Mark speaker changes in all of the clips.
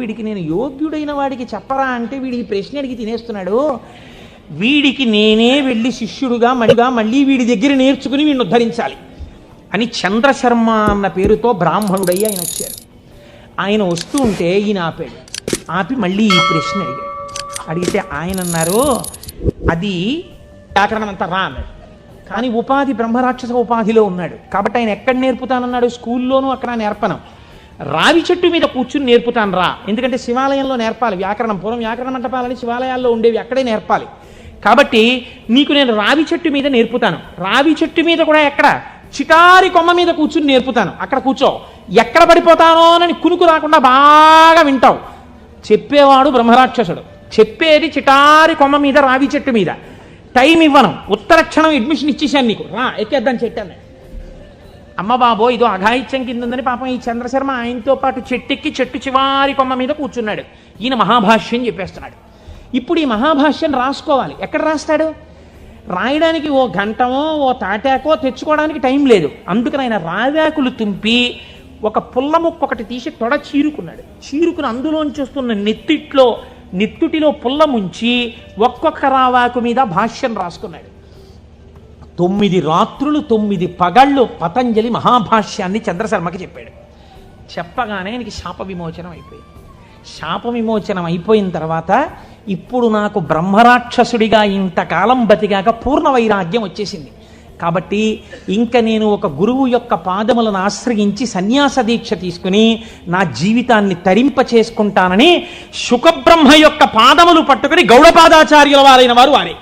Speaker 1: వీడికి నేను యోగ్యుడైన వాడికి చెప్పరా అంటే వీడికి ప్రశ్న అడిగి తినేస్తున్నాడు వీడికి నేనే వెళ్ళి శిష్యుడుగా మడిగా మళ్ళీ వీడి దగ్గర నేర్చుకుని వీడిని ఉద్ధరించాలి అని చంద్రశర్మ అన్న పేరుతో బ్రాహ్మణుడయ్యి ఆయన వచ్చారు ఆయన వస్తూ ఉంటే ఈయన ఆపాడు ఆపి మళ్ళీ ఈ ప్రశ్న అడిగాడు అడిగితే ఆయన అన్నారు అది వ్యాకరణం అంతా రా అన్నాడు కానీ ఉపాధి బ్రహ్మరాక్షస ఉపాధిలో ఉన్నాడు కాబట్టి ఆయన ఎక్కడ నేర్పుతానన్నాడు స్కూల్లోనూ అక్కడ నేర్పనం రావి చెట్టు మీద కూర్చుని నేర్పుతాను రా ఎందుకంటే శివాలయంలో నేర్పాలి వ్యాకరణం పూర్వం వ్యాకరణ మంటపాలని శివాలయాల్లో ఉండేవి అక్కడే నేర్పాలి కాబట్టి నీకు నేను రావి చెట్టు మీద నేర్పుతాను రావి చెట్టు మీద కూడా ఎక్కడ చిటారి కొమ్మ మీద కూర్చుని నేర్పుతాను అక్కడ కూర్చో ఎక్కడ పడిపోతానో అని కునుకు రాకుండా బాగా వింటావు చెప్పేవాడు బ్రహ్మరాక్షసుడు చెప్పేది చిటారి కొమ్మ మీద రావి చెట్టు మీద టైం ఇవ్వను ఉత్తరక్షణం అడ్మిషన్ ఇచ్చేసాను నీకు రా ఎక్కేద్దాం చెట్టాను అమ్మ బాబో ఇదో అఘాయిత్యం కింద ఉందని పాపం ఈ చంద్రశర్మ ఆయనతో పాటు చెట్టెక్కి చెట్టు చివారి కొమ్మ మీద కూర్చున్నాడు ఈయన మహాభాష్యం చెప్పేస్తున్నాడు ఇప్పుడు ఈ మహాభాష్యం రాసుకోవాలి ఎక్కడ రాస్తాడు రాయడానికి ఓ గంటమో ఓ తాటాకో తెచ్చుకోవడానికి టైం లేదు అందుకని ఆయన రావ్యాకులు తుంపి ఒక పుల్ల ముక్క ఒకటి తీసి తొడ చీరుకున్నాడు చీరుకుని అందులోంచి వస్తున్న నెత్తిట్లో నెత్తుటిలో పుల్ల ముంచి ఒక్కొక్క రావాకు మీద భాష్యం రాసుకున్నాడు తొమ్మిది రాత్రులు తొమ్మిది పగళ్ళు పతంజలి మహాభాష్యాన్ని చంద్రశర్మకి చెప్పాడు చెప్పగానే ఆయనకి శాప విమోచనం అయిపోయింది శాప విమోచనం అయిపోయిన తర్వాత ఇప్పుడు నాకు బ్రహ్మరాక్షసుడిగా ఇంతకాలం బతిగాక పూర్ణ వైరాగ్యం వచ్చేసింది కాబట్టి ఇంక నేను ఒక గురువు యొక్క పాదములను ఆశ్రయించి సన్యాస దీక్ష తీసుకుని నా జీవితాన్ని తరింప చేసుకుంటానని శుకబ్రహ్మ యొక్క పాదములు పట్టుకుని గౌడపాదాచార్యుల వారైన వారు వారే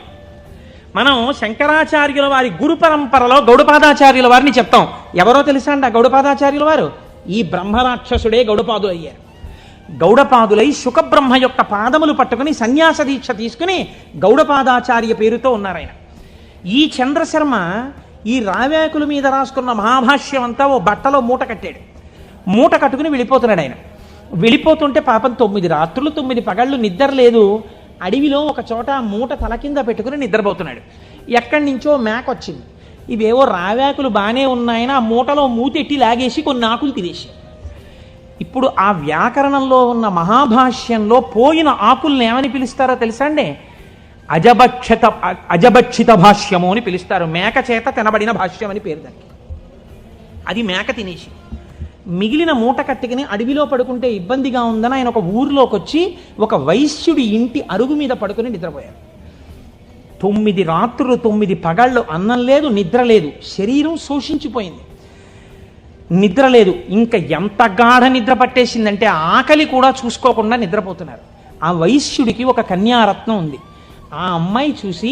Speaker 1: మనం శంకరాచార్యుల వారి గురు పరంపరలో గౌడపాదాచార్యుల వారిని చెప్తాం ఎవరో తెలుసా అండి ఆ గౌడపాదాచార్యుల వారు ఈ బ్రహ్మరాక్షసుడే గౌడపాదు అయ్యారు గౌడపాదులై శుకబ్రహ్మ యొక్క పాదములు పట్టుకుని సన్యాస దీక్ష తీసుకుని గౌడపాదాచార్య పేరుతో ఉన్నారాయన ఈ చంద్రశర్మ ఈ రావ్యాకుల మీద రాసుకున్న మహాభాష్యం అంతా ఓ బట్టలో మూట కట్టాడు మూట కట్టుకుని వెళ్ళిపోతున్నాడు ఆయన వెళ్ళిపోతుంటే పాపం తొమ్మిది రాత్రులు తొమ్మిది పగళ్ళు నిద్ర లేదు అడవిలో ఒక చోట మూట తల కింద పెట్టుకుని నిద్రపోతున్నాడు ఎక్కడి నుంచో మేక వచ్చింది ఇవేవో రావ్యాకులు బాగానే ఉన్నాయని ఆ మూటలో మూతెట్టి లాగేసి కొన్ని ఆకులు తినేసి ఇప్పుడు ఆ వ్యాకరణంలో ఉన్న మహాభాష్యంలో పోయిన ఆకుల్ని ఏమని పిలుస్తారో తెలుసా అండి అజభక్షత అజభక్షిత భాష్యము అని పిలుస్తారు మేక చేత తినబడిన భాష్యం అని పేరు దానికి అది మేక తినేసి మిగిలిన మూట కట్టుకుని అడవిలో పడుకుంటే ఇబ్బందిగా ఉందని ఆయన ఒక ఊర్లోకి వచ్చి ఒక వైశ్యుడి ఇంటి అరుగు మీద పడుకుని నిద్రపోయారు తొమ్మిది రాత్రులు తొమ్మిది పగళ్ళు అన్నం లేదు నిద్ర లేదు శరీరం శోషించిపోయింది నిద్ర లేదు ఇంకా ఎంత గాఢ నిద్ర పట్టేసిందంటే ఆకలి కూడా చూసుకోకుండా నిద్రపోతున్నారు ఆ వైశ్యుడికి ఒక కన్యారత్నం ఉంది ఆ అమ్మాయి చూసి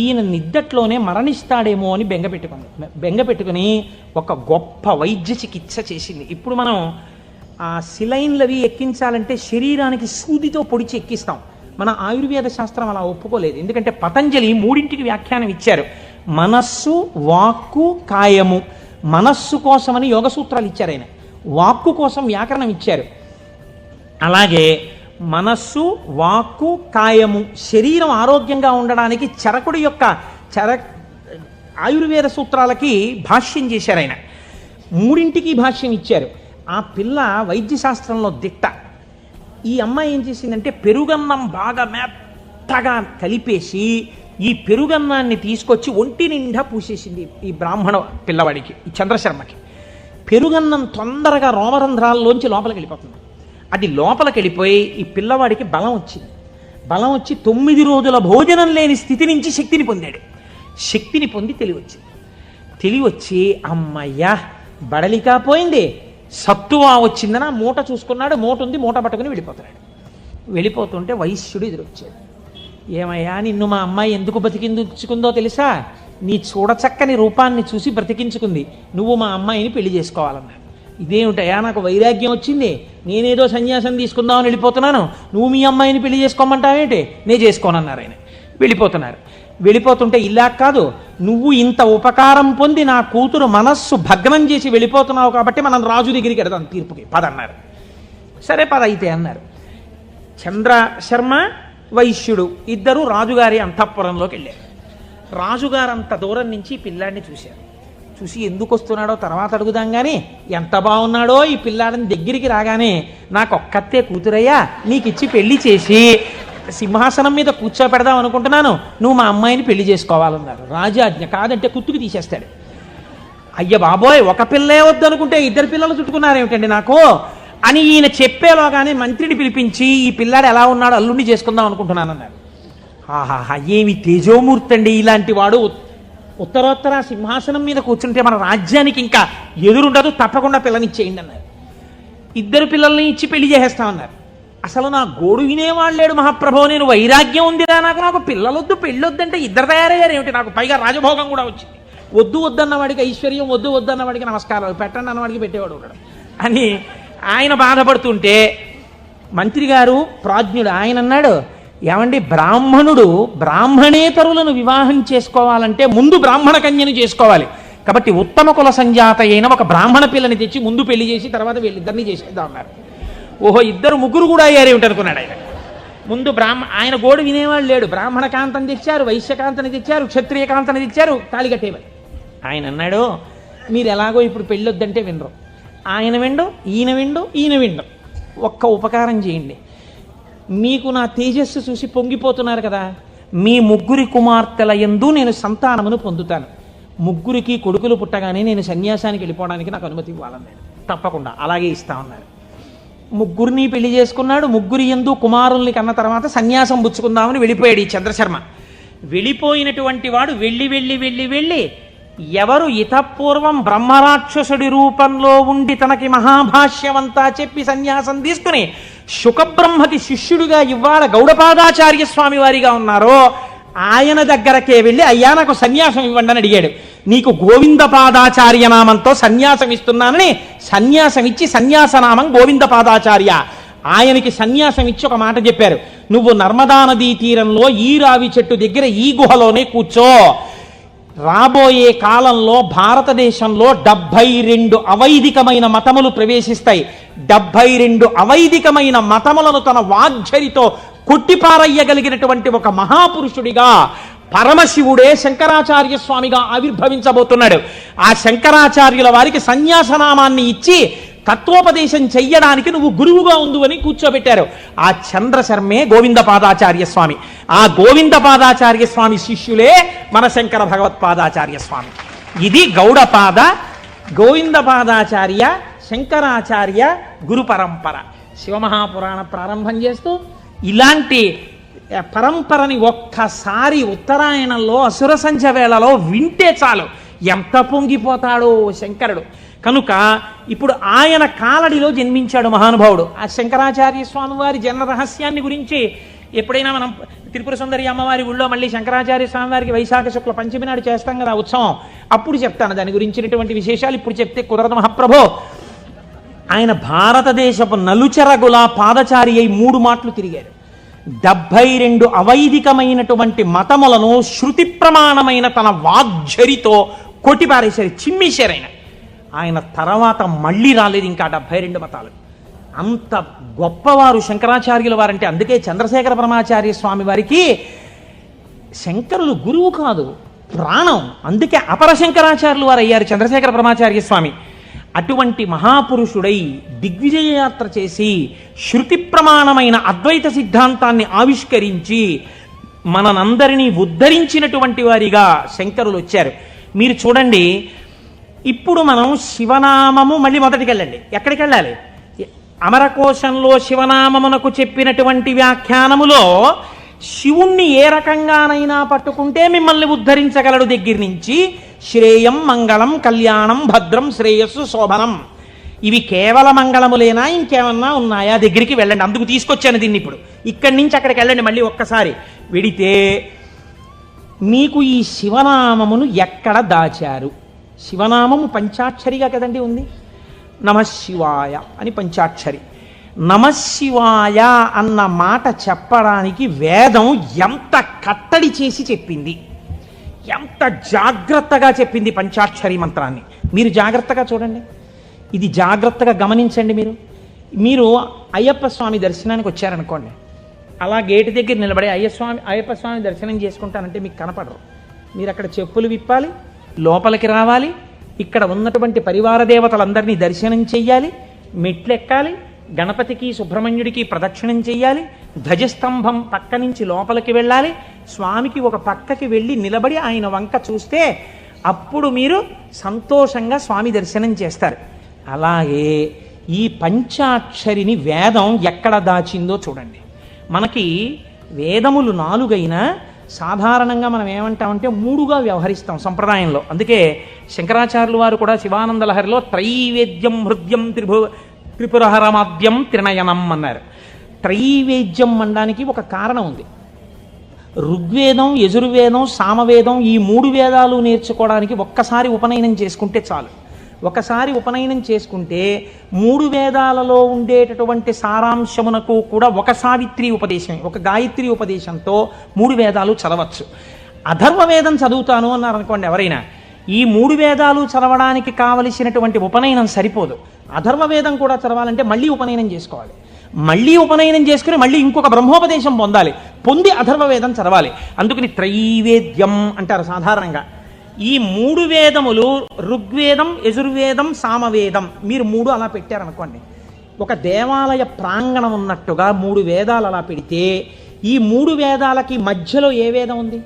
Speaker 1: ఈయన నిద్దట్లోనే మరణిస్తాడేమో అని బెంగ పెట్టుకుంది బెంగ పెట్టుకుని ఒక గొప్ప వైద్య చికిత్స చేసింది ఇప్పుడు మనం ఆ సిలైన్లవి ఎక్కించాలంటే శరీరానికి సూదితో పొడిచి ఎక్కిస్తాం మన ఆయుర్వేద శాస్త్రం అలా ఒప్పుకోలేదు ఎందుకంటే పతంజలి మూడింటికి వ్యాఖ్యానం ఇచ్చారు మనస్సు వాక్కు కాయము మనస్సు కోసమని యోగ సూత్రాలు ఇచ్చారు ఆయన వాక్కు కోసం వ్యాకరణం ఇచ్చారు అలాగే మనస్సు వాక్కు కాయము శరీరం ఆరోగ్యంగా ఉండడానికి చరకుడి యొక్క చర ఆయుర్వేద సూత్రాలకి భాష్యం చేశారు ఆయన మూడింటికి భాష్యం ఇచ్చారు ఆ పిల్ల వైద్యశాస్త్రంలో దిట్ట ఈ అమ్మాయి ఏం చేసిందంటే పెరుగన్నం బాగా మెత్తగా కలిపేసి ఈ పెరుగన్నాన్ని తీసుకొచ్చి ఒంటి నిండా పూసేసింది ఈ బ్రాహ్మణ పిల్లవాడికి ఈ చంద్రశర్మకి పెరుగన్నం తొందరగా రోమరంధ్రాల్లోంచి లోపలికి వెళ్ళిపోతుంది అది లోపలికి వెళ్ళిపోయి ఈ పిల్లవాడికి బలం వచ్చింది బలం వచ్చి తొమ్మిది రోజుల భోజనం లేని స్థితి నుంచి శక్తిని పొందాడు శక్తిని పొంది తెలివచ్చింది వచ్చి అమ్మయ్యా బడలికా పోయింది సత్తువా వచ్చిందని మూట చూసుకున్నాడు మూట ఉంది మూట పట్టుకుని వెళ్ళిపోతున్నాడు వెళ్ళిపోతుంటే వైశ్యుడు ఎదురొచ్చాడు ఏమయ్యా నిన్ను మా అమ్మాయి ఎందుకు బ్రతికించుకుందో తెలుసా నీ చూడచక్కని రూపాన్ని చూసి బ్రతికించుకుంది నువ్వు మా అమ్మాయిని పెళ్లి చేసుకోవాలన్నాడు ఇదేమిటయా నాకు వైరాగ్యం వచ్చింది నేనేదో సన్యాసం తీసుకుందామని వెళ్ళిపోతున్నాను నువ్వు మీ అమ్మాయిని పెళ్లి చేసుకోమంటావేంటి నేను చేసుకోనన్నారు ఆయన వెళ్ళిపోతున్నారు వెళ్ళిపోతుంటే ఇలా కాదు నువ్వు ఇంత ఉపకారం పొంది నా కూతురు మనస్సు భగ్నం చేసి వెళ్ళిపోతున్నావు కాబట్టి మనం రాజు దగ్గరికి వెడదాం తీర్పుకి పదన్నారు సరే పద అయితే అన్నారు చంద్ర శర్మ వైశ్యుడు ఇద్దరు రాజుగారి అంతఃపురంలోకి వెళ్ళారు రాజుగారు అంత దూరం నుంచి పిల్లాడిని చూశారు చూసి ఎందుకు వస్తున్నాడో తర్వాత అడుగుదాం కానీ ఎంత బాగున్నాడో ఈ పిల్లాడిని దగ్గరికి రాగానే నాకు ఒక్కతే కూతురయ్యా నీకు ఇచ్చి పెళ్లి చేసి సింహాసనం మీద కూర్చోపెడదాం అనుకుంటున్నాను నువ్వు మా అమ్మాయిని పెళ్లి చేసుకోవాలన్నారు రాజాజ్ఞ కాదంటే కుత్తుకు తీసేస్తాడు అయ్య బాబోయ్ ఒక పిల్లే వద్దనుకుంటే ఇద్దరు పిల్లలు చుట్టుకున్నారు ఏమిటండి నాకు అని ఈయన చెప్పేలోగానే మంత్రిని పిలిపించి ఈ పిల్లాడు ఎలా ఉన్నాడో అల్లుండి చేసుకుందాం అనుకుంటున్నాను అన్నారు ఆహాహా ఏమి తేజోమూర్తి అండి ఇలాంటి వాడు ఉత్తరోత్తర సింహాసనం మీద కూర్చుంటే మన రాజ్యానికి ఇంకా ఎదురుండదు తప్పకుండా పిల్లనిచ్చేయండి అన్నారు ఇద్దరు పిల్లల్ని ఇచ్చి పెళ్లి చేసేస్తామన్నారు అసలు నా గోడు వినేవాడు మహాప్రభో నేను వైరాగ్యం ఉందిరా నాకు నాకు పిల్లలొద్దు పెళ్ళొద్దంటే ఇద్దరు తయారయ్యారు ఏమిటి నాకు పైగా రాజభోగం కూడా వచ్చింది వద్దు వద్దన్నవాడికి ఐశ్వర్యం వద్దు వద్దన్నవాడికి నమస్కారం పెట్టండి అన్నవాడికి పెట్టేవాడు కూడా అని ఆయన బాధపడుతుంటే మంత్రి గారు ప్రాజ్ఞుడు ఆయన అన్నాడు ఏమండి బ్రాహ్మణుడు బ్రాహ్మణేతరులను వివాహం చేసుకోవాలంటే ముందు బ్రాహ్మణ కన్యను చేసుకోవాలి కాబట్టి ఉత్తమ కుల సంజాత అయిన ఒక బ్రాహ్మణ పిల్లని తెచ్చి ముందు పెళ్లి చేసి తర్వాత వీళ్ళిద్దరిని చేసేద్దాం అన్నారు ఓహో ఇద్దరు ముగ్గురు కూడా అయ్యారు ఏమిటనుకున్నాడు ఆయన ముందు బ్రాహ్మ ఆయన గోడు వినేవాడు లేడు బ్రాహ్మణ తెచ్చారు వైశ్యకాంతని తెచ్చారు క్షత్రియ కాంతని తెచ్చారు తాళిగట్టేవారు ఆయన అన్నాడు మీరు ఎలాగో ఇప్పుడు పెళ్ళొద్దంటే వినరు ఆయన విండు ఈయన విండు ఈయన విండు ఒక్క ఉపకారం చేయండి మీకు నా తేజస్సు చూసి పొంగిపోతున్నారు కదా మీ ముగ్గురి కుమార్తెల ఎందు నేను సంతానమును పొందుతాను ముగ్గురికి కొడుకులు పుట్టగానే నేను సన్యాసానికి వెళ్ళిపోవడానికి నాకు అనుమతి ఇవ్వాలని తప్పకుండా అలాగే ఇస్తా ఉన్నారు ముగ్గురిని పెళ్లి చేసుకున్నాడు ముగ్గురి ఎందు కుమారుల్ని కన్న తర్వాత సన్యాసం పుచ్చుకుందామని వెళ్ళిపోయాడు ఈ చంద్రశర్మ వెళ్ళిపోయినటువంటి వాడు వెళ్ళి వెళ్ళి వెళ్ళి వెళ్ళి ఎవరు ఇతపూర్వం బ్రహ్మరాక్షసుడి రూపంలో ఉండి తనకి మహాభాష్యమంతా చెప్పి సన్యాసం తీసుకుని శుకబ్రహ్మకి శిష్యుడిగా ఇవాళ గౌడపాదాచార్య స్వామి వారిగా ఉన్నారో ఆయన దగ్గరకే వెళ్ళి అయ్యా నాకు సన్యాసం ఇవ్వండి అని అడిగాడు నీకు గోవింద పాదాచార్య నామంతో సన్యాసం ఇస్తున్నానని సన్యాసం ఇచ్చి సన్యాసనామం గోవింద పాదాచార్య ఆయనకి సన్యాసం ఇచ్చి ఒక మాట చెప్పారు నువ్వు నర్మదా నదీ తీరంలో ఈ రావి చెట్టు దగ్గర ఈ గుహలోనే కూర్చో రాబోయే కాలంలో భారతదేశంలో డెబ్భై రెండు అవైదికమైన మతములు ప్రవేశిస్తాయి డెబ్భై రెండు అవైదికమైన మతములను తన వాగ్జరితో కొట్టిపారయ్యగలిగినటువంటి ఒక మహాపురుషుడిగా పరమశివుడే శంకరాచార్య స్వామిగా ఆవిర్భవించబోతున్నాడు ఆ శంకరాచార్యుల వారికి సన్యాసనామాన్ని ఇచ్చి తత్వోపదేశం చెయ్యడానికి నువ్వు గురువుగా ఉండు అని కూర్చోబెట్టారు ఆ చంద్రశర్మే గోవింద పాదాచార్య స్వామి ఆ గోవింద పాదాచార్య స్వామి శిష్యులే మన శంకర భగవత్పాదాచార్య స్వామి ఇది గౌడపాద గోవింద పాదాచార్య శంకరాచార్య గురు పరంపర శివమహాపురాణ ప్రారంభం చేస్తూ ఇలాంటి పరంపరని ఒక్కసారి ఉత్తరాయణంలో అసుర సంధ్య వేళలో వింటే చాలు ఎంత పొంగిపోతాడో శంకరుడు కనుక ఇప్పుడు ఆయన కాలడిలో జన్మించాడు మహానుభావుడు ఆ శంకరాచార్య స్వామి వారి జన్మ రహస్యాన్ని గురించి ఎప్పుడైనా మనం త్రిపుర సుందరి అమ్మవారి ఊళ్ళో మళ్ళీ శంకరాచార్య స్వామి వారికి వైశాఖ శుక్ల పంచమి నాడు చేస్తాం కదా ఉత్సవం అప్పుడు చెప్తాను దాని గురించినటువంటి విశేషాలు ఇప్పుడు చెప్తే కుదరద మహాప్రభో ఆయన భారతదేశపు నలుచరగుల పాదచారి అయి మూడు మాటలు తిరిగారు డెబ్బై రెండు అవైదికమైనటువంటి మతములను శృతి ప్రమాణమైన తన వాగ్జరితో కొట్టిపారేశారు చిమ్మిశారు ఆయన ఆయన తర్వాత మళ్ళీ రాలేదు ఇంకా డెబ్భై రెండు మతాలు అంత గొప్పవారు శంకరాచార్యుల వారంటే అందుకే చంద్రశేఖర పరమాచార్య స్వామి వారికి శంకరులు గురువు కాదు ప్రాణం అందుకే అపర శంకరాచార్యులు వారు అయ్యారు చంద్రశేఖర పరమాచార్య స్వామి అటువంటి మహాపురుషుడై దిగ్విజయ యాత్ర చేసి శృతి ప్రమాణమైన అద్వైత సిద్ధాంతాన్ని ఆవిష్కరించి మనందరినీ ఉద్ధరించినటువంటి వారిగా శంకరులు వచ్చారు మీరు చూడండి ఇప్పుడు మనం శివనామము మళ్ళీ మొదటికి వెళ్ళండి ఎక్కడికి వెళ్ళాలి అమరకోశంలో శివనామమునకు చెప్పినటువంటి వ్యాఖ్యానములో శివుణ్ణి ఏ రకంగానైనా పట్టుకుంటే మిమ్మల్ని ఉద్ధరించగలడు దగ్గర నుంచి శ్రేయం మంగళం కళ్యాణం భద్రం శ్రేయస్సు శోభనం ఇవి కేవల మంగళములేనా ఇంకేమన్నా ఉన్నాయా దగ్గరికి వెళ్ళండి అందుకు తీసుకొచ్చాను దీన్ని ఇప్పుడు ఇక్కడి నుంచి అక్కడికి వెళ్ళండి మళ్ళీ ఒక్కసారి వెడితే మీకు ఈ శివనామమును ఎక్కడ దాచారు శివనామము పంచాక్షరిగా కదండి ఉంది నమశివాయ అని పంచాక్షరి నమశివాయ అన్న మాట చెప్పడానికి వేదం ఎంత కట్టడి చేసి చెప్పింది ఎంత జాగ్రత్తగా చెప్పింది పంచాక్షరి మంత్రాన్ని మీరు జాగ్రత్తగా చూడండి ఇది జాగ్రత్తగా గమనించండి మీరు మీరు అయ్యప్ప స్వామి దర్శనానికి వచ్చారనుకోండి అలా గేటు దగ్గర నిలబడి అయ్యస్వామి అయ్యప్ప స్వామి దర్శనం చేసుకుంటానంటే మీకు కనపడరు మీరు అక్కడ చెప్పులు విప్పాలి లోపలికి రావాలి ఇక్కడ ఉన్నటువంటి పరివార దేవతలందరినీ దర్శనం చెయ్యాలి మెట్లెక్కాలి గణపతికి సుబ్రహ్మణ్యుడికి ప్రదక్షిణం చెయ్యాలి ధ్వజస్తంభం పక్క నుంచి లోపలికి వెళ్ళాలి స్వామికి ఒక పక్కకి వెళ్ళి నిలబడి ఆయన వంక చూస్తే అప్పుడు మీరు సంతోషంగా స్వామి దర్శనం చేస్తారు అలాగే ఈ పంచాక్షరిని వేదం ఎక్కడ దాచిందో చూడండి మనకి వేదములు నాలుగైనా సాధారణంగా మనం ఏమంటామంటే మూడుగా వ్యవహరిస్తాం సంప్రదాయంలో అందుకే శంకరాచార్యులు వారు కూడా శివానంద లహరిలో త్రైవేద్యం హృద్యం త్రిభు త్రిపురహరమాద్యం త్రినయనం అన్నారు త్రైవేద్యం అనడానికి ఒక కారణం ఉంది ఋగ్వేదం యజుర్వేదం సామవేదం ఈ మూడు వేదాలు నేర్చుకోవడానికి ఒక్కసారి ఉపనయనం చేసుకుంటే చాలు ఒకసారి ఉపనయనం చేసుకుంటే మూడు వేదాలలో ఉండేటటువంటి సారాంశమునకు కూడా ఒక సావిత్రి ఉపదేశం ఒక గాయత్రి ఉపదేశంతో మూడు వేదాలు చదవచ్చు వేదం చదువుతాను అన్నారు అనుకోండి ఎవరైనా ఈ మూడు వేదాలు చదవడానికి కావలసినటువంటి ఉపనయనం సరిపోదు వేదం కూడా చదవాలంటే మళ్ళీ ఉపనయనం చేసుకోవాలి మళ్ళీ ఉపనయనం చేసుకుని మళ్ళీ ఇంకొక బ్రహ్మోపదేశం పొందాలి పొంది అధర్వవేదం చదవాలి అందుకని త్రైవేద్యం అంటారు సాధారణంగా ఈ మూడు వేదములు ఋగ్వేదం యజుర్వేదం సామవేదం మీరు మూడు అలా పెట్టారనుకోండి ఒక దేవాలయ ప్రాంగణం ఉన్నట్టుగా మూడు వేదాలు అలా పెడితే ఈ మూడు వేదాలకి మధ్యలో ఏ వేదం ఉంది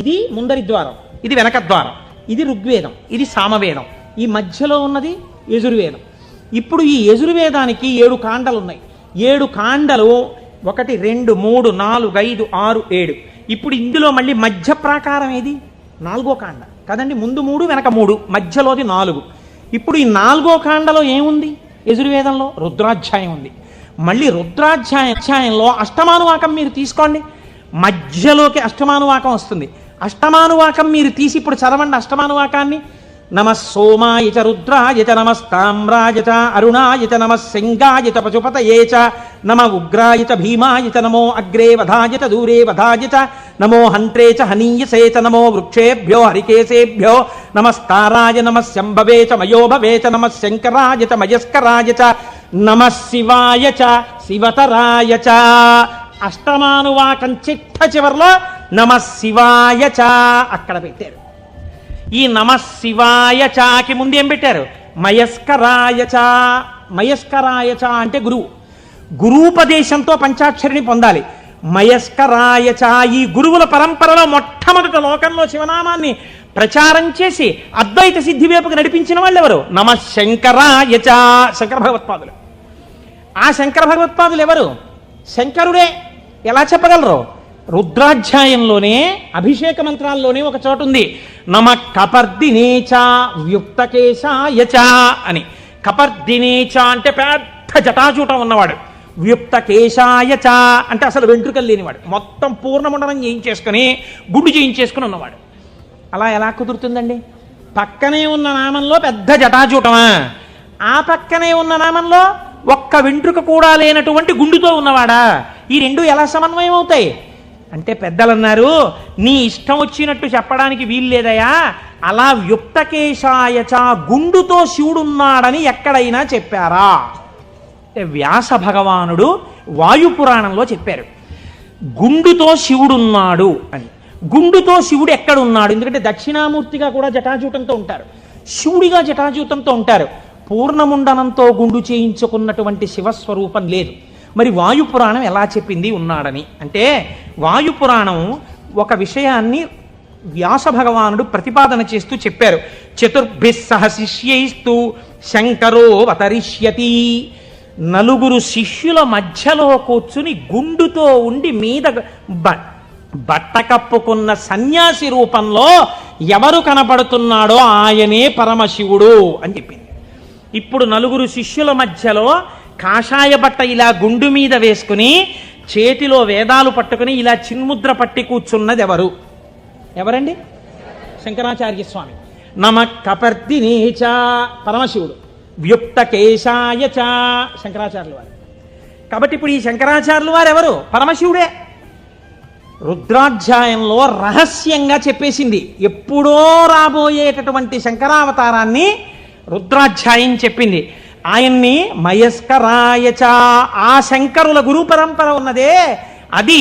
Speaker 1: ఇది ముందరి ద్వారం ఇది వెనక ద్వారం ఇది ఋగ్వేదం ఇది సామవేదం ఈ మధ్యలో ఉన్నది యజుర్వేదం ఇప్పుడు ఈ యజుర్వేదానికి ఏడు కాండలు ఉన్నాయి ఏడు కాండలు ఒకటి రెండు మూడు నాలుగు ఐదు ఆరు ఏడు ఇప్పుడు ఇందులో మళ్ళీ మధ్య ప్రాకారం ఏది నాలుగో కాండ కదండి ముందు మూడు వెనక మూడు మధ్యలోది నాలుగు ఇప్పుడు ఈ నాలుగో కాండలో ఏముంది యజుర్వేదంలో రుద్రాధ్యాయం ఉంది మళ్ళీ రుద్రాధ్యాయ అధ్యాయంలో అష్టమానువాకం మీరు తీసుకోండి మధ్యలోకి అష్టమానువాకం వస్తుంది అష్టమానువాకం మీరు తీసి ఇప్పుడు చదవండి అష్టమానువాకాన్ని నమ సోమాయ చ రుద్రాయ చ నమస్తామ్రాయ చ అరుణాయ చ నమ సింగాయ చ పశుపతయే చ నమ ఉగ్రాయ చ భీమాయ చ నమో అగ్రే వధాయ చ దూరే వధాయ చ నమో హంత్రే చ హనీయసే చ నమో వృక్షేభ్యో హరికేశేభ్యో నమస్తారాయ నమ శంభవే చ మయోభవే చ నమ శంకరాయ చ మయస్కరాయ చ నమ శివాయ చ శివతరాయ చ అష్టమానువాకం చిట్ట చివర్లో నమ శివాయ చ అక్కడ పెట్టారు ఈ నమ శివాయ చాకి ముందు ఏం పెట్టారు మయస్కరాయచ మయస్కరాయచ అంటే గురువు గురూపదేశంతో పంచాక్షరిని పొందాలి మయస్కరాయచ ఈ గురువుల పరంపరలో మొట్టమొదట లోకంలో శివనామాన్ని ప్రచారం చేసి అద్వైత సిద్ధి వైపుకు నడిపించిన వాళ్ళు ఎవరు నమ శంకరాయచ శంకర భగవత్పాదులు ఆ శంకర భగవత్పాదులు ఎవరు శంకరుడే ఎలా చెప్పగలరు రుద్రాధ్యాయంలోనే అభిషేక మంత్రాల్లోనే ఒక చోటు ఉంది నమ కపర్దినేచ వ్యుక్తకేశాయ చ అని కపర్దినేచ అంటే పెద్ద జటాచూటం ఉన్నవాడు వ్యుక్తకేశాయ చ అంటే అసలు వెంట్రుకలు లేనివాడు మొత్తం పూర్ణముండనం చేయించేసుకుని గుడ్డు చేయించేసుకుని ఉన్నవాడు అలా ఎలా కుదురుతుందండి పక్కనే ఉన్న నామంలో పెద్ద జటాచూటమా ఆ పక్కనే ఉన్న నామంలో ఒక్క వెంట్రుక కూడా లేనటువంటి గుండుతో ఉన్నవాడా ఈ రెండు ఎలా సమన్వయం అవుతాయి అంటే పెద్దలు అన్నారు నీ ఇష్టం వచ్చినట్టు చెప్పడానికి వీలు లేదయా అలా వ్యుక్తకేశాయచ గుండుతో శివుడున్నాడని ఎక్కడైనా చెప్పారా అంటే వ్యాస భగవానుడు వాయుపురాణంలో చెప్పారు గుండుతో శివుడున్నాడు అని గుండుతో శివుడు ఎక్కడున్నాడు ఎందుకంటే దక్షిణామూర్తిగా కూడా జటాజూటంతో ఉంటారు శివుడిగా జటాజూటంతో ఉంటారు పూర్ణముండనంతో గుండు చేయించుకున్నటువంటి శివస్వరూపం లేదు మరి వాయుపురాణం ఎలా చెప్పింది ఉన్నాడని అంటే వాయుపురాణం ఒక విషయాన్ని వ్యాస భగవానుడు ప్రతిపాదన చేస్తూ చెప్పారు చతుర్భిస్ సహ శిష్యైస్తూ శంకరో అవతరిష్యతి నలుగురు శిష్యుల మధ్యలో కూర్చుని గుండుతో ఉండి మీద బట్ట కప్పుకున్న సన్యాసి రూపంలో ఎవరు కనపడుతున్నాడో ఆయనే పరమశివుడు అని చెప్పింది ఇప్పుడు నలుగురు శిష్యుల మధ్యలో కాషాయ బట్ట ఇలా గుండు మీద వేసుకుని చేతిలో వేదాలు పట్టుకుని ఇలా చిన్ముద్ర పట్టి కూర్చున్నది ఎవరు ఎవరండి శంకరాచార్య స్వామి నమ కపర్దినేచ పరమశివుడు వ్యుక్త కేశాయ శంకరాచార్యులు వారు కాబట్టి ఇప్పుడు ఈ శంకరాచార్యులు వారు ఎవరు పరమశివుడే రుద్రాధ్యాయంలో రహస్యంగా చెప్పేసింది ఎప్పుడో రాబోయేటటువంటి శంకరావతారాన్ని రుద్రాధ్యాయం చెప్పింది ఆయన్ని మయస్కరాయచ ఆ శంకరుల గురు పరంపర ఉన్నదే అది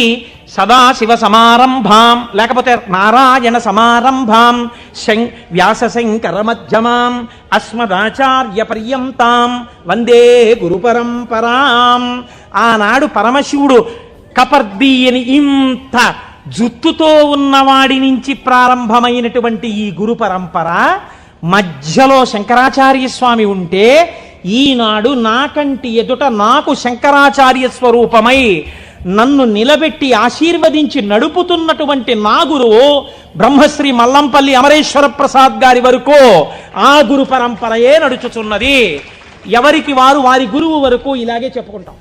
Speaker 1: సదాశివ సమారంభాం లేకపోతే నారాయణ సమారంభాం శం వ్యాస శంకర మధ్యమాం అస్మదాచార్య పర్యంతాం వందే గురు పరంపరాం ఆనాడు పరమశివుడు కపర్దీయని ఇంత జుత్తుతో ఉన్నవాడి నుంచి ప్రారంభమైనటువంటి ఈ గురు పరంపర మధ్యలో శంకరాచార్య స్వామి ఉంటే ఈనాడు నాకంటి ఎదుట నాకు శంకరాచార్య స్వరూపమై నన్ను నిలబెట్టి ఆశీర్వదించి నడుపుతున్నటువంటి నా గురువు బ్రహ్మశ్రీ మల్లంపల్లి అమరేశ్వర ప్రసాద్ గారి వరకు ఆ గురు పరంపరయే నడుచుచున్నది ఎవరికి వారు వారి గురువు వరకు ఇలాగే చెప్పుకుంటాం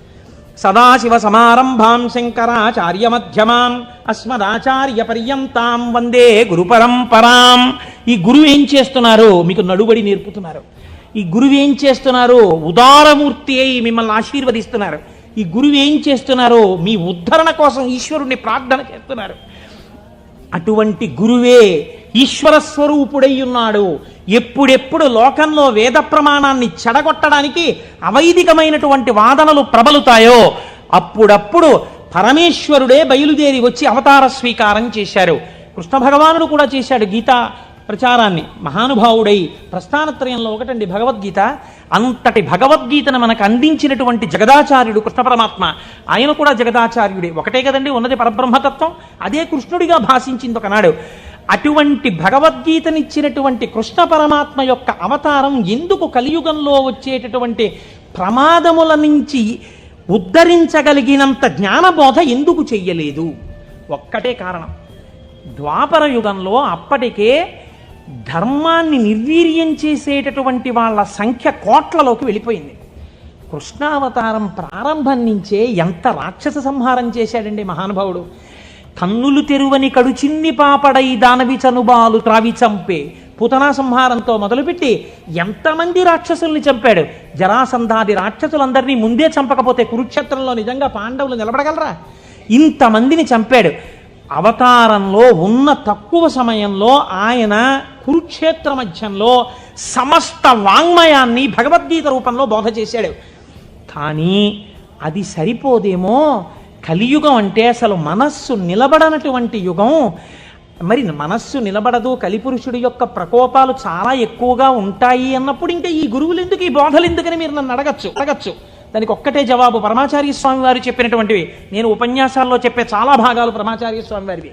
Speaker 1: సదాశివ సమారంభాం శంకరాచార్య మధ్యమాం అస్మదాచార్య పర్యంతాం వందే గురు పరంపరాం ఈ గురువు ఏం చేస్తున్నారు మీకు నడుబడి నేర్పుతున్నారు ఈ గురువు ఏం చేస్తున్నారు ఉదారమూర్తి అయి మిమ్మల్ని ఆశీర్వదిస్తున్నారు ఈ గురువు ఏం చేస్తున్నారు మీ ఉద్ధరణ కోసం ఈశ్వరుణ్ణి ప్రార్థన చేస్తున్నారు అటువంటి గురువే ఈశ్వర స్వరూపుడై ఉన్నాడు ఎప్పుడెప్పుడు లోకంలో వేద ప్రమాణాన్ని చెడగొట్టడానికి అవైదికమైనటువంటి వాదనలు ప్రబలుతాయో అప్పుడప్పుడు పరమేశ్వరుడే బయలుదేరి వచ్చి అవతార స్వీకారం చేశారు కృష్ణ భగవానుడు కూడా చేశాడు గీత ప్రచారాన్ని మహానుభావుడై ప్రస్థానత్రయంలో ఒకటండి భగవద్గీత అంతటి భగవద్గీతను మనకు అందించినటువంటి జగదాచార్యుడు కృష్ణ పరమాత్మ ఆయన కూడా జగదాచార్యుడే ఒకటే కదండి ఉన్నది పరబ్రహ్మతత్వం అదే కృష్ణుడిగా భాషించింది ఒకనాడు అటువంటి భగవద్గీతనిచ్చినటువంటి కృష్ణ పరమాత్మ యొక్క అవతారం ఎందుకు కలియుగంలో వచ్చేటటువంటి ప్రమాదముల నుంచి ఉద్ధరించగలిగినంత జ్ఞానబోధ ఎందుకు చెయ్యలేదు ఒక్కటే కారణం ద్వాపర యుగంలో అప్పటికే ధర్మాన్ని నిర్వీర్యం చేసేటటువంటి వాళ్ళ సంఖ్య కోట్లలోకి వెళ్ళిపోయింది కృష్ణావతారం ప్రారంభం నుంచే ఎంత రాక్షస సంహారం చేశాడండి మహానుభావుడు కన్నులు తెరువని కడుచిన్ని పాపడై దానవి చనుబాలు త్రావి చంపే పుతనా సంహారంతో మొదలుపెట్టి ఎంతమంది రాక్షసుల్ని చంపాడు జరాసంధాది రాక్షసులందరినీ ముందే చంపకపోతే కురుక్షేత్రంలో నిజంగా పాండవులు నిలబడగలరా ఇంతమందిని చంపాడు అవతారంలో ఉన్న తక్కువ సమయంలో ఆయన కురుక్షేత్ర మధ్యంలో సమస్త వాంగ్మయాన్ని భగవద్గీత రూపంలో బోధ చేశాడు కానీ అది సరిపోదేమో కలియుగం అంటే అసలు మనస్సు నిలబడనటువంటి యుగం మరి మనస్సు నిలబడదు కలిపురుషుడి యొక్క ప్రకోపాలు చాలా ఎక్కువగా ఉంటాయి అన్నప్పుడు ఇంకా ఈ గురువులు ఎందుకు ఈ బోధలు ఎందుకని మీరు నన్ను అడగచ్చు అడగచ్చు దానికి ఒక్కటే జవాబు పరమాచార్య స్వామి వారు చెప్పినటువంటివి నేను ఉపన్యాసాల్లో చెప్పే చాలా భాగాలు పరమాచార్య స్వామి వారివి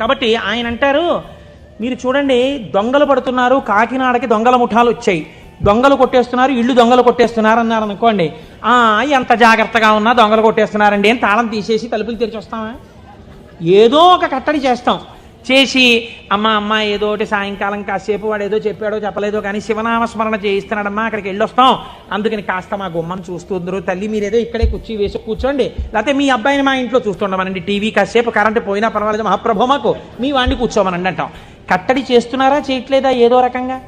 Speaker 1: కాబట్టి ఆయన అంటారు మీరు చూడండి దొంగలు పడుతున్నారు కాకినాడకి దొంగల ముఠాలు వచ్చాయి దొంగలు కొట్టేస్తున్నారు ఇళ్ళు దొంగలు కొట్టేస్తున్నారు అన్నారు అనుకోండి ఎంత జాగ్రత్తగా ఉన్నా దొంగలు కొట్టేస్తున్నారండి అని తాళం తీసేసి తలుపులు తెరిచి వస్తామా ఏదో ఒక కట్టడి చేస్తాం చేసి అమ్మ అమ్మ ఏదో ఒకటి సాయంకాలం కాసేపు వాడు ఏదో చెప్పాడో చెప్పలేదో కానీ శివనామస్మరణ చేయిస్తున్నాడమ్మా అక్కడికి వెళ్ళొస్తాం అందుకని కాస్త మా గుమ్మం చూస్తుందరు తల్లి మీరేదో ఇక్కడే కుర్చీ వేసి కూర్చోండి లేకపోతే మీ అబ్బాయిని మా ఇంట్లో చూస్తుండమనండి టీవీ కాసేపు కరెంట్ పోయినా పర్వాలేదు మహాప్రభు మాకు మీ వాడిని కూర్చోమనండి అంటాం కట్టడి చేస్తున్నారా చేయట్లేదా ఏదో రకంగా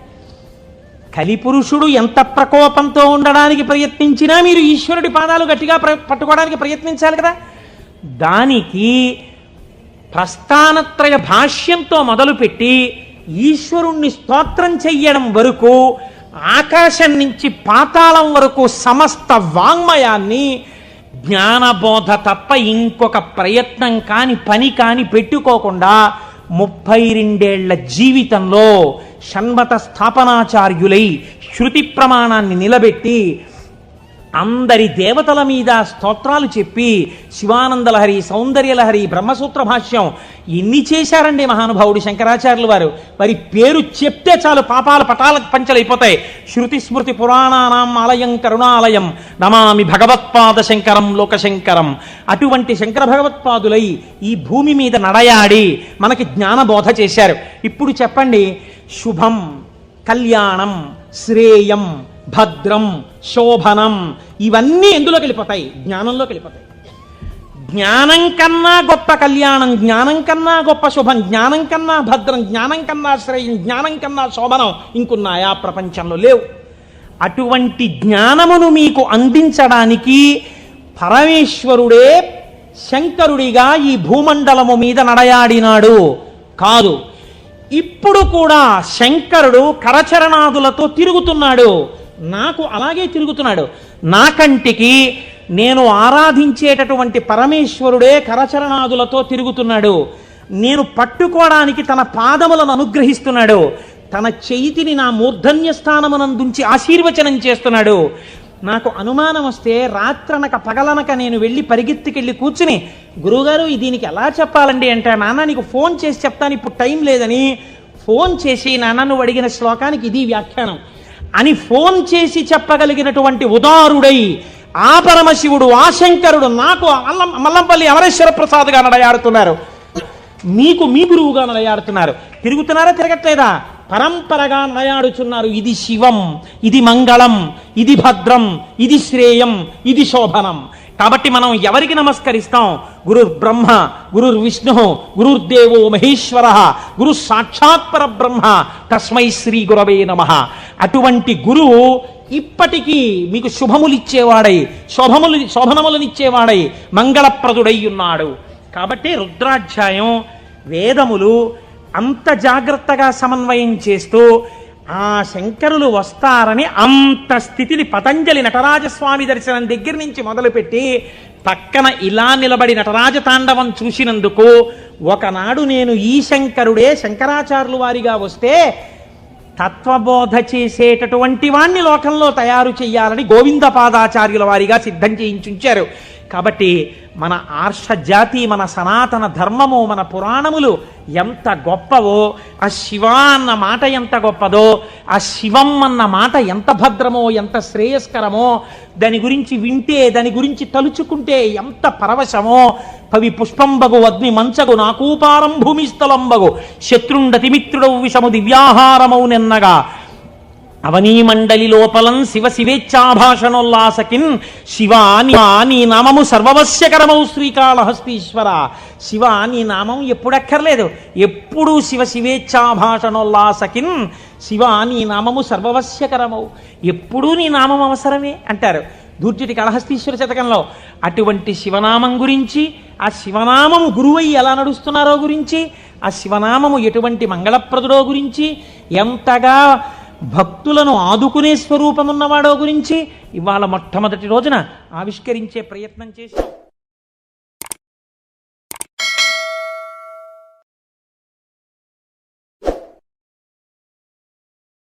Speaker 1: కలిపురుషుడు ఎంత ప్రకోపంతో ఉండడానికి ప్రయత్నించినా మీరు ఈశ్వరుడి పాదాలు గట్టిగా పట్టుకోవడానికి ప్రయత్నించాలి కదా దానికి ప్రస్థానత్రయ భాష్యంతో మొదలుపెట్టి ఈశ్వరుణ్ణి స్తోత్రం చెయ్యడం వరకు ఆకాశం నుంచి పాతాళం వరకు సమస్త వాంగ్మయాన్ని జ్ఞానబోధ తప్ప ఇంకొక ప్రయత్నం కాని పని కాని పెట్టుకోకుండా ముప్పై రెండేళ్ల జీవితంలో షణ్మత స్థాపనాచార్యులై శృతి ప్రమాణాన్ని నిలబెట్టి అందరి దేవతల మీద స్తోత్రాలు చెప్పి శివానందలహరి సౌందర్యలహరి బ్రహ్మసూత్ర భాష్యం ఎన్ని చేశారండి మహానుభావుడు శంకరాచార్యులు వారు వారి పేరు చెప్తే చాలు పాపాల పటాల పంచలైపోతాయి శృతి స్మృతి పురాణానాం ఆలయం కరుణాలయం నమామి భగవత్పాద శంకరం లోకశంకరం అటువంటి శంకర భగవత్పాదులై ఈ భూమి మీద నడయాడి మనకి జ్ఞానబోధ చేశారు ఇప్పుడు చెప్పండి శుభం కళ్యాణం శ్రేయం భద్రం శోభనం ఇవన్నీ ఎందులోకి వెళ్ళిపోతాయి జ్ఞానంలోకి వెళ్ళిపోతాయి జ్ఞానం కన్నా గొప్ప కళ్యాణం జ్ఞానం కన్నా గొప్ప శుభం జ్ఞానం కన్నా భద్రం జ్ఞానం కన్నా శ్రేయం జ్ఞానం కన్నా శోభనం ఇంకున్నాయా ప్రపంచంలో లేవు అటువంటి జ్ఞానమును మీకు అందించడానికి పరమేశ్వరుడే శంకరుడిగా ఈ భూమండలము మీద నడయాడినాడు కాదు ఇప్పుడు కూడా శంకరుడు కరచరణాదులతో తిరుగుతున్నాడు నాకు అలాగే తిరుగుతున్నాడు నా కంటికి నేను ఆరాధించేటటువంటి పరమేశ్వరుడే కరచరణాదులతో తిరుగుతున్నాడు నేను పట్టుకోవడానికి తన పాదములను అనుగ్రహిస్తున్నాడు తన చేతిని నా మూర్ధన్య స్థానమునందుంచి ఆశీర్వచనం చేస్తున్నాడు నాకు అనుమానం వస్తే రాత్రనక పగలనక నేను వెళ్ళి పరిగెత్తికెళ్ళి కూర్చుని గురువుగారు దీనికి ఎలా చెప్పాలండి అంటే నాన్న నీకు ఫోన్ చేసి చెప్తాను ఇప్పుడు టైం లేదని ఫోన్ చేసి నాన్న నువ్వు అడిగిన శ్లోకానికి ఇది వ్యాఖ్యానం అని ఫోన్ చేసి చెప్పగలిగినటువంటి ఉదారుడై ఆ పరమశివుడు ఆశంకరుడు నాకు అల్లం మల్లంపల్లి అమరేశ్వర ప్రసాద్గా నడయాడుతున్నారు మీకు మీ గురువుగా నడయాడుతున్నారు తిరుగుతున్నారా తిరగట్లేదా పరంపరగా నడయాడుచున్నారు ఇది శివం ఇది మంగళం ఇది భద్రం ఇది శ్రేయం ఇది శోభనం కాబట్టి మనం ఎవరికి నమస్కరిస్తాం గురు బ్రహ్మ గురుర్ విష్ణు గురుర్దేవో మహేశ్వర గురు సాక్షాత్ బ్రహ్మ తస్మై శ్రీ గురవే నమ అటువంటి గురువు ఇప్పటికీ మీకు శుభములిచ్చేవాడై శోభములు ఇచ్చేవాడై మంగళప్రదుడై ఉన్నాడు కాబట్టి రుద్రాధ్యాయం వేదములు అంత జాగ్రత్తగా సమన్వయం చేస్తూ ఆ శంకరులు వస్తారని అంత స్థితిని పతంజలి నటరాజస్వామి దర్శనం దగ్గర నుంచి మొదలుపెట్టి పక్కన ఇలా నిలబడి నటరాజ తాండవం చూసినందుకు ఒకనాడు నేను ఈ శంకరుడే శంకరాచార్యులు వారిగా వస్తే తత్వబోధ చేసేటటువంటి వాణ్ణి లోకంలో తయారు చేయాలని గోవిందపాదాచార్యుల వారిగా సిద్ధం చేయించుంచారు కాబట్టి మన ఆర్షజాతి మన సనాతన ధర్మము మన పురాణములు ఎంత గొప్పవో ఆ శివ అన్న మాట ఎంత గొప్పదో ఆ శివం అన్న మాట ఎంత భద్రమో ఎంత శ్రేయస్కరమో దాని గురించి వింటే దాని గురించి తలుచుకుంటే ఎంత పరవశమో పవి పుష్పంబగు అగ్ని మంచగు నాకూపారం భూమిస్థలంబగు శత్రుండతిమిత్రుడవు విషము దివ్యాహారమౌనెన్నగా అవనీమండలి లోపలం శివ శివేచ్ఛాభాషణోల్లాసకిన్ శివ నీ నామము సర్వవశ్యకరమౌ శ్రీకాళహస్తీశ్వర శివ నీ నామం ఎప్పుడక్కర్లేదు ఎప్పుడు శివ శివేచ్ఛాభాషణోల్లాసకిన్ శివ నీ నామము సర్వవశ్యకరమౌ ఎప్పుడూ నీ నామం అవసరమే అంటారు దూర్జటి కళహస్తీశ్వర శతకంలో అటువంటి శివనామం గురించి ఆ శివనామము గురువై ఎలా నడుస్తున్నారో గురించి ఆ శివనామము ఎటువంటి మంగళప్రదుడో గురించి ఎంతగా భక్తులను ఆదుకునే స్వరూపమున్నవాడో గురించి ఇవాళ మొట్టమొదటి రోజున ఆవిష్కరించే ప్రయత్నం చేశాం